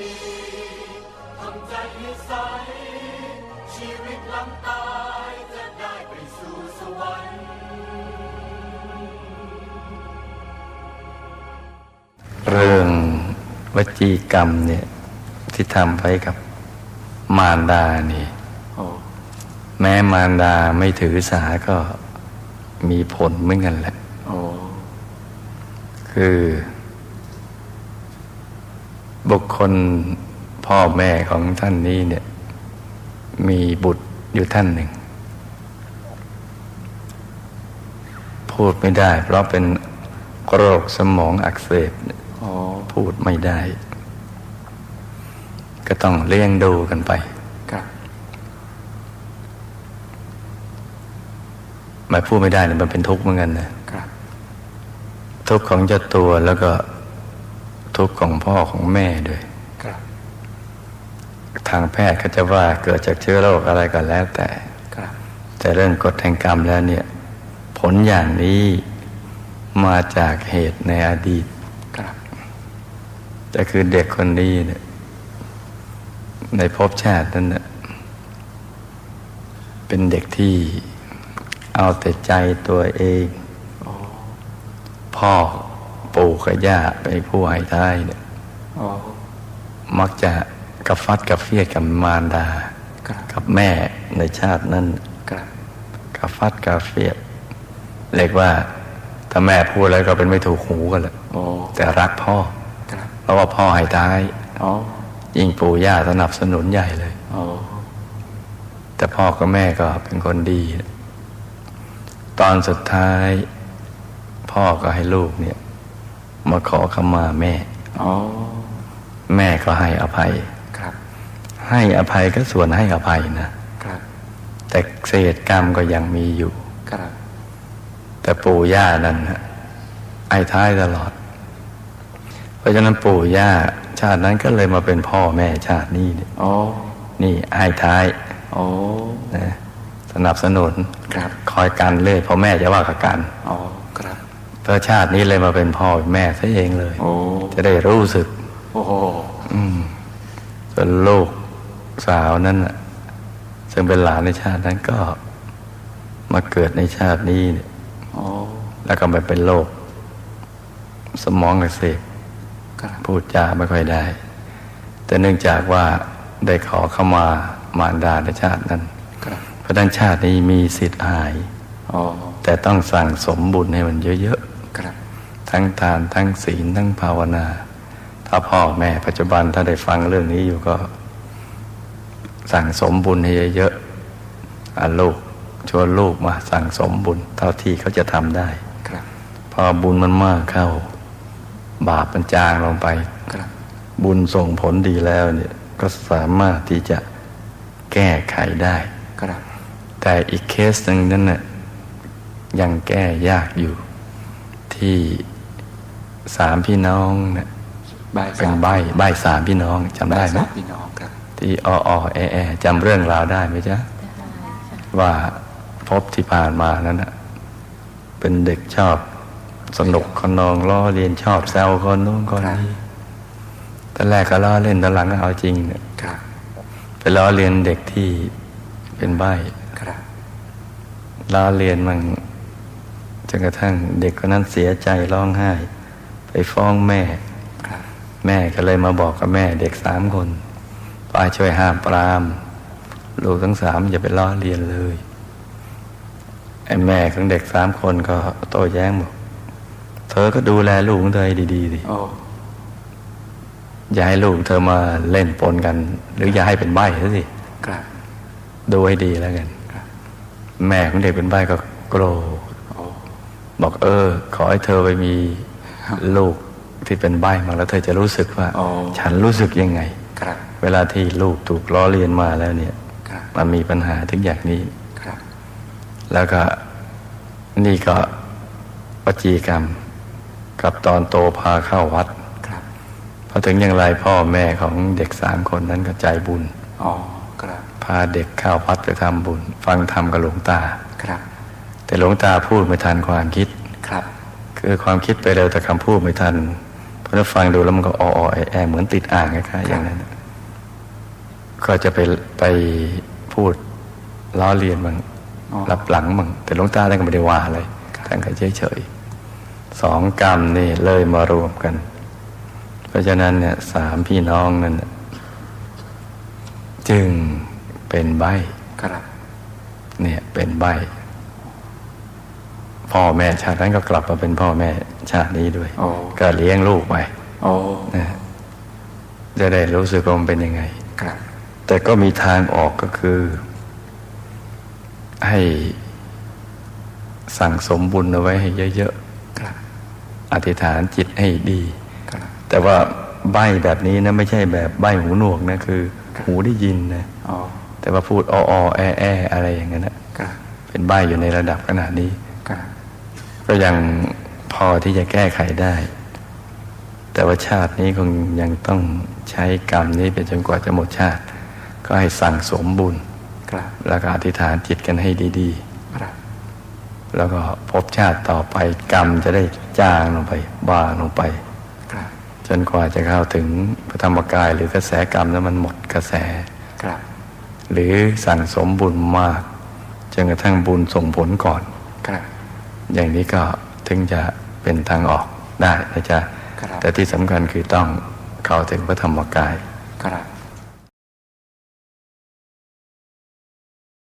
นิสัยชีวิตหลังตายจะได้ไปสู่สวรรค์เรื่องวจีกรรมเนี่ยที่ทำไว้กับมารดานี่โอ้แม้มารดาไม่ถือสาก็มีผลเหมือนกันแหละโอ้คือ บุคคลพ่อแม่ของท่านนี้เนี่ย มีบุตรอยู่ท่านหนึ่ง พูดไม่ได้ เพราะเป็นโรคสมองอักเสบเนี่ยโอ้พูดไม่ได้ ก็ต้องเลี้ยงดูกันไปครับหมายพูดไม่ได้เนี่ยมันเป็นทุกข์เหมือนกันนะครับทุกข์ของเจ้าตัวแล้วก็ ทุกข์ของพ่อของแม่ด้วยครับทางแพทย์เขาจะว่าเกิดจากเชื้อโรคอะไรก็แล้วแต่ครับแต่เรื่องกฎแห่งกรรมแล้วเนี่ย ผลอย่างนี้มาจากเหตุในอดีตครับแต่คือเด็กคนนี้เนี่ยในภพชาตินั้นน่ะเป็นเด็กที่เอาแต่ใจตัวเองโอ้พ่อ ปู่กับย่าไปนผู้ให้ท้ายเนี่ยโอ้มักจะกระฟัดกระเฟียดกับมารดาครับกับแม่ในชาตินั้นครับกระฟัดกระเฟียดเรียกว่าถ้าแม่พูดแล้วก็เป็นไม่ถูกหูกันแหละโอ้แต่รักพ่อครับเพราะว่าพ่อให้ท้ายโอ้ยิ่งปู่ย่าสนับสนุนใหญ่เลยโอ้แต่พ่อกับแม่ก็เป็นคนดี ตอนสุดท้าย พ่อก็ให้ลูกเนี่ย มาขอขมาแม่โอ้แม่ก็ให้อภัยครับ ให้อภัยก็ส่วนให้อภัยนะครับ แต่เศษกรรมก็ยังมีอยู่ครับ แต่ปู่ย่านั้นนะไอ้ท้ายตลอด เพราะฉะนั้นปู่ย่าชาตินั้นก็เลยมาเป็นพ่อแม่ชาตินี้เนี่ยโอ้นี่ไอ้ท้ายโอ้นะสนับสนุนครับ คอยกันเลยพ่อแม่จะว่ากับกันโอ้ครับ เพราะชาตินี้เลยมาเป็นพ่อแม่ซะเองเลยโอ้จะได้รู้สึกโอ้โหอืมส่วนลูกสาวนั้นน่ะซึ่งเป็นหลานในชาตินั้นก็มาเกิดในชาตินี้เนี่ยโอ้แล้วก็ไปเป็นโรคสมองอักเสบครับพูดจาไม่ค่อยได้ แต่เนื่องจากว่าได้ขอเข้ามามารดาในชาตินั้นครับเพราะฉะนั้นชาตินี้มีสิทธิ์หายโอ้แต่ต้องสั่งสมบุญให้มันเยอะ ครับๆทั้งทานทั้งศีลทั้งภาวนา ถ้าพ่อแม่ปัจจุบันถ้าได้ฟังเรื่องนี้อยู่ก็ สั่งสมบุญให้เยอะๆอะลูกชวนลูกมาสั่งสมบุญ เท่าที่เขาจะทำได้ครับ พอบุญมันมากเข้า บาปมันจางลงไปครับบุญส่งผลดีแล้วเนี่ยก็สามารถที่จะแก้ไขได้ครับแต่อีกเคสหนึ่งนั้นน่ะยังแก้ยากอยู่ ที่สามพี่น้องเนี่ยบายเป็นใบใบสามพี่น้องจำได้ไหมสามพี่น้องครับที่อออแอแอจำเรื่องราวได้ไหมจ๊ะว่าพบที่ผ่านมานั้นน่ะเป็นเด็กชอบสนุกขนองล้อเลียนชอบแซวคนนู้นคนนี้ตอนแรกก็ล้อเล่นตอนหลังก็เอาจริงเนี่ยครับไปล้อเลียนเด็กที่เป็นใบครับล้อเลียนมันจ นกระทั่งเด็กคนนั้นเสียใจร้องไห้ ไปฟ้องแม่ครับแม่ก็เลยมาบอกกับแม่เด็กสามคนป้าช่วยห้ามปราม ลูกทั้งสามอย่าไปล้อเลียนเลยไอ้แม่ของเด็กสามคนก็โต้แย้งบอกเธอก็ดูแลลูกของเธอให้ดีๆดิโอ้อย่าให้ลูกเธอมาเล่นปนกัน หรืออย่าให้เป็นใบ้ซะสิครับดูให้ดีแล้วกันครับแม่ของเด็กเป็นใบ้ก็โกรธโอ้ บอกเออ ขอให้เธอไปมีลูกที่เป็นใบ้มาแล้วเธอจะรู้สึกว่าอ๋อฉันรู้สึกยังไงครับเวลาที่ลูกถูกล้อเลียนมาแล้วเนี่ยครับมันมีปัญหาถึงอย่างนี้ครับแล้วก็นี่ก็วจีกรรม กับตอนโตพาเข้าวัดครับพอถึงอย่างไรพ่อแม่ของเด็กสามคนนั้นก็ใจบุญอ๋อครับพาเด็กเข้าวัดไปทำบุญ ฟังธรรมกับหลวงตาครับ แต่หลวงตาพูดไม่ทันความคิดครับ คือความคิดไปเร็วแต่คำพูดไม่ทันเพราะถ้าฟังดูแล้วมันก็ออแอแอเหมือนติดอ่างคล้ายๆอย่างนั้น ก็จะไปไปพูดล้อเลียนบ้างอ๋อรับหลังบ้างแต่หลวงตาท่านก็ไม่ได้ว่าอะไรท่านก็เฉยเฉยๆสองกรรมนี่เลยมารวมกัน เพราะฉะนั้นเนี่ยสามพี่น้องนั่นน่ะจึงเป็นใบครับเนี่ยเป็นใบ พ่อแม่ชาตินั้นก็กลับมาเป็นพ่อแม่ชาตินี้ด้วยโอ้ก็เลี้ยงลูกไปโอ้นะจะได้รู้สึกว่ามันเป็นยังไงครับแต่ก็มีทางออกก็คือ ให้สั่งสมบุญเอาไว้ให้เยอะครับๆอธิษฐานจิตให้ดีครับแต่ว่าใบแบบนี้นะไม่ใช่แบบใบหูหนวกนะคือ หูได้ยินนะโอ้แต่ว่าพูดอ้อๆแอแออะไรอย่างนั้นนะครับเป็นใบอยู่ในระดับขนาดนี้ครับ ก็ยังพอที่จะแก้ไขได้ แต่ว่าชาตินี้คงยังต้องใช้กรรมนี้ไปจนกว่าจะหมดชาติ ก็ให้สั่งสมบุญครับแล้วก็อธิษฐานจิตกันให้ดีครับๆแล้วก็พบชาติต่อไปกรรมจะได้จางลงไปบางลงไปครับจนกว่าจะเข้าถึงพระธรรมกาย หรือกระแสกรรมแล้วมันหมดกระแสครับหรือสั่งสมบุญมากจนกระทั่งบุญส่งผลก่อนครับ อย่างนี้ก็ถึงจะเป็นทางออกได้นะจ๊ะครับแต่ที่สำคัญคือต้องเข้าถึงพระธรรมกายครับ